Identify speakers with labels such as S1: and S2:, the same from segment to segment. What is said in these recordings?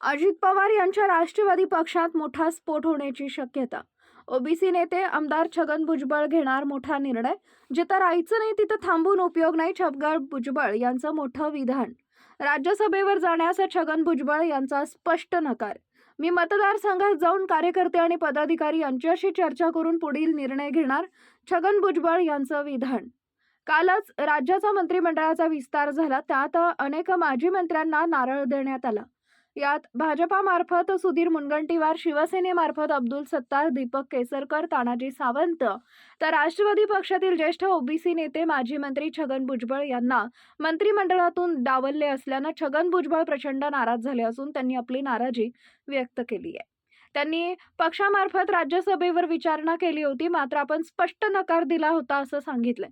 S1: अजित पवार यांच्या राष्ट्रवादी पक्षात मोठा स्फोट होण्याची शक्यता. ओबीसी नेते आमदार छगन भुजबळ घेणार मोठा निर्णय जिथं राहायचं नाही तिथं थांबून उपयोग नाही छगन भुजबळ यांचं मोठं विधान. राज्यसभेवर जाण्यास छगन भुजबळ यांचा स्पष्ट नकार. मी मतदारसंघात जाऊन कार्यकर्ते आणि पदाधिकारी यांच्याशी चर्चा करून पुढील निर्णय घेणार छगन भुजबळ यांचं विधान. कालच राज्याचा मंत्रिमंडळाचा विस्तार झाला त्यात अनेक माजी मंत्र्यांना नारळ देण्यात आला. यात भाजपामार्फत सुधीर मुनगंटीवार शिवसेनेमार्फत अब्दुल सत्तार दीपक केसरकर तानाजी सावंत. तर राष्ट्रवादी पक्षातील ज्येष्ठ ओबीसी नेते माजी मंत्री छगन भुजबळ यांना मंत्रिमंडळातून डावलले असल्यानं छगन भुजबळ प्रचंड नाराज झाले असून त्यांनी आपली नाराजी व्यक्त केली आहे. त्यांनी पक्षामार्फत राज्यसभेवर विचारणा केली होती मात्र आपण स्पष्ट नकार दिला होता असं सांगितलंय.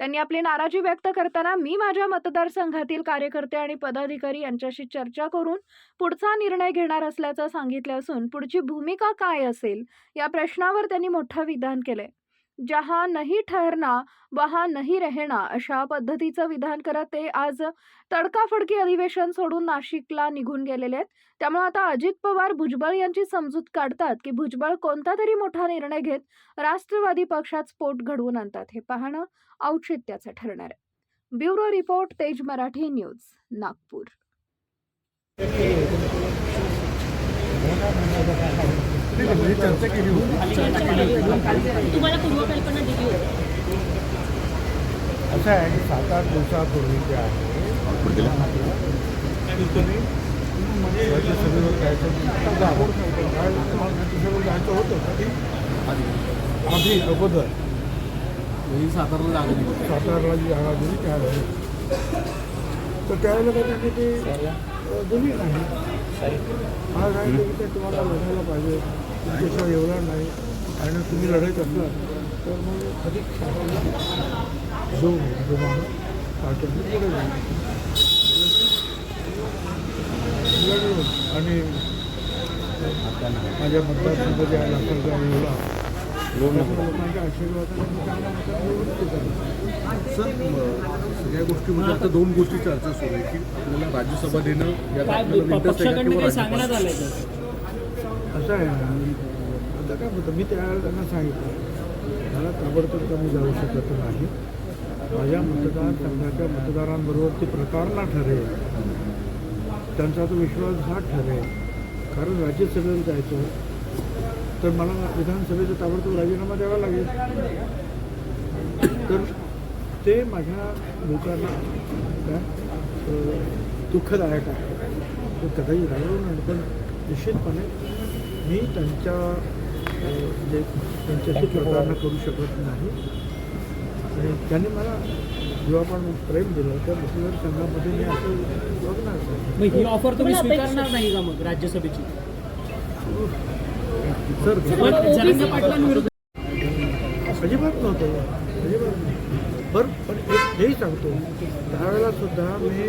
S1: त्यांनी आपली नाराजी व्यक्त करताना मी माझ्या मतदारसंघातील कार्यकर्ते आणि पदाधिकारी यांच्याशी चर्चा करून पुढचा निर्णय घेणार असल्याचं सांगितलं असून पुढची भूमिका काय असेल या प्रश्नावर त्यांनी मोठं विधान केलंय. जहा नाही ठहरना वहा नाही रहना अशा पद्धतीचं विधान करत ते आज तडकाफडकी अधिवेशन सोडून नाशिकला निघून गेलेले आहेत. त्यामुळे आता अजित पवार भुजबळ यांची समजूत काढतात की भुजबळ कोणता तरी मोठा निर्णय घेत राष्ट्रवादी पक्षात स्फोट घडवून आणतात हे पाहणं औचित्याचं ठरणार आहे. ब्युरो रिपोर्ट तेज मराठी न्यूज नागपूर
S2: ही चर्चा केली होती
S3: तुम्हाला पूर्वकल्पना दिली होती.
S2: असं आहे की सात आठ दिवसापूर्वी जे आहे राज्यसभेवर जायचं होतं कधी आधी अगोदर
S4: ही सातारला जागा दिली
S2: सातारला जी जागा दिली त्यावेळेस तर त्यावेळेला काही त्यांनी ते दिली नाही. ते तुम्हाला लढायला पाहिजे. तुमच्याशिवाय एवढा नाही. आणि तुम्ही लढायचं असलात तर मग अधिक जो जोमान पाठवून पुढे जाईल. आणि माझ्या मतदारसंघाच्या लाखाचा एवढा? लोकांच्या आशीर्वादाने.
S4: सर सगळ्या गोष्टीमध्ये आता दोन गोष्टी चर्चा सुरू आहे की आपल्याला राज्यसभा देणं का
S2: असं आहे आता काय होतं? मी त्यावेळेला त्यांना सांगितलं मला ताबडतोब कमी जाऊ शकत नाही. माझ्या मतदारसंघाच्या मतदारांबरोबर ती प्रतारणा ठरेल. त्यांचा तो विश्वासघात ठरेल. कारण राज्यसभेवर जायचं तर मला विधानसभेचा ताबडतोब राजीनामा द्यावा लागेल. तर ते माझ्या लोकांना काय दुःखदायक आहे. तो कदाचित रागवू पण निश्चितपणे मी त्यांच्या अ, म्हणजे त्यांच्याशी प्रतारणा करू शकत नाही. आणि त्यांनी मला जेव्हा पण प्रेम दिलं त्या मतदारसंघामध्ये मी असं बघणार नाही.
S3: ही ऑफर तुम्ही स्वीकारणार नाही का मग राज्यसभेची?
S4: सर
S2: अजिबात नव्हतं. अजिबात नाही बरं पण एक हेही सांगतो त्यावेळेला सुद्धा मी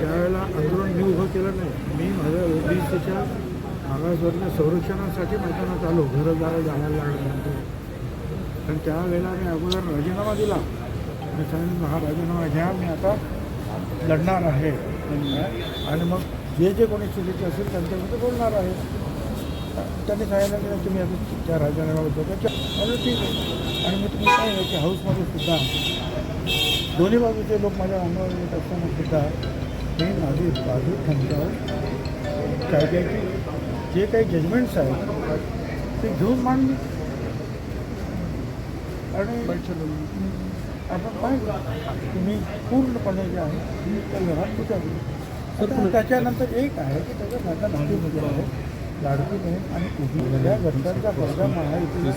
S2: त्यावेळेला आंदोलन मी उभं केलं नाही. मी माझ्या ओबीसीच्या मागासवर्गीय संरक्षणासाठी मैदानात आलो. घरं जायला जायला लागल्यानंतर. पण त्यावेळेला मी अगोदर राजीनामा दिला. मी सांगितलं हा राजीनामा घ्या मी आता लढणार आहे. आणि मग जे जे कोणी चुकीचे असेल त्यांच्याबद्दल बोलणार आहे. त्यांनी सांगितलं की तुम्ही आता त्या राजीनाम्याबद्दल म्हणलं ठीक आहे. आणि मी तुम्ही काय की हाऊसमध्ये सुद्धा दोन्ही बाजूचे लोक माझ्या अंगावर येत असताना सुद्धा मी माझी बाजू ठणकावून कायद्याची जे काही जजमेंट्स आहेत ते घेऊन मांडली आणि आपण पाहिलं. तुम्ही पूर्णपणे जे आहे त्या लढात उतरली तर त्याच्यानंतर एक आहे की त्याच्या माझ्या नागरिकमध्ये आहे. लाडकी बहीण आणि उभी या घटकांचा वर्ग महायुतीला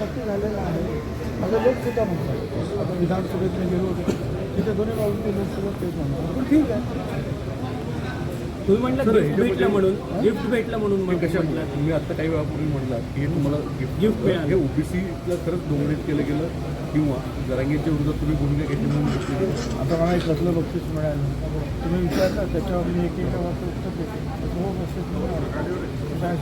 S2: नक्की झालेला आहे माझं लोकसुद्धा म्हणतात आता विधानसभेत मी गेलो होतो. तिथे दोन्ही बाजूचे लोकसभेत तेच म्हणतात. पण ठीक आहे.
S3: तुम्ही म्हटलं गिफ्ट भेटलं म्हणून गिफ्ट भेटलं म्हणून
S4: कशा
S3: म्हटलं.
S4: तुम्ही आता काही वेळापूर्वी म्हणलात की हे तुम्हाला गिफ्ट
S3: मिळालं.
S4: हे ओबीसीला खरंच डोमिनेट केलं गेलं किंवा जरांगीच्या विरोधात तुम्ही भूमिका घेतली म्हणून.
S2: आता मला एक कसलं बक्षीस मिळालं. तुम्ही विचारलं त्याच्यावर मी एक एका वाजता उत्तर देते. हो काय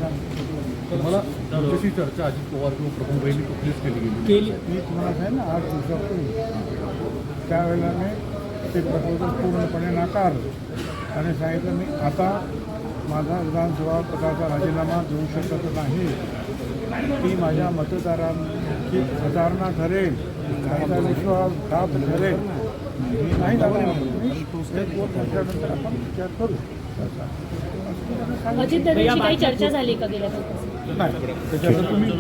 S4: तुम्हाला तुमच्याशी चर्चा अजित पवार किंवा प्रफुल्ल बहिणी कुठलीच केली गेली
S3: केली.
S2: मी तुम्हाला सांगेन ना आठ दिवसापूर्वी. त्यावेळेला मी ते प्रपोजल पूर्णपणे नाकारलं. आणि सांगितलं मी आता माझा विधानसभा पदाचा राजीनामा देऊ शकत नाही. ती माझ्या मतदारांची सुधारणा ठरेल. त्यांचा विश्वासघात ठरेल. मी नाही वर्षानंतर आपण विचार करू. त्यांना
S5: काही चर्चा झाली का गेल्या.
S2: नाही. त्याच्यावर
S4: तुम्ही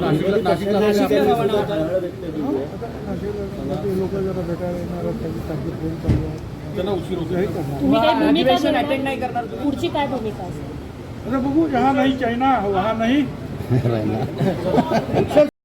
S2: लोक जरा भेटायला येणार आहेत, त्यांची तब्येत होईल चालू आहे.
S4: त्यांना उशीर होतो
S2: हे.
S5: तुम्ही भूमिका
S3: अधिवेशन
S5: घेणार?
S3: अटेंड नाही करणार तुम्ही?
S5: पुढची काय भूमिका असेल
S2: अरे बघू जहा नाही चायना वहा नाही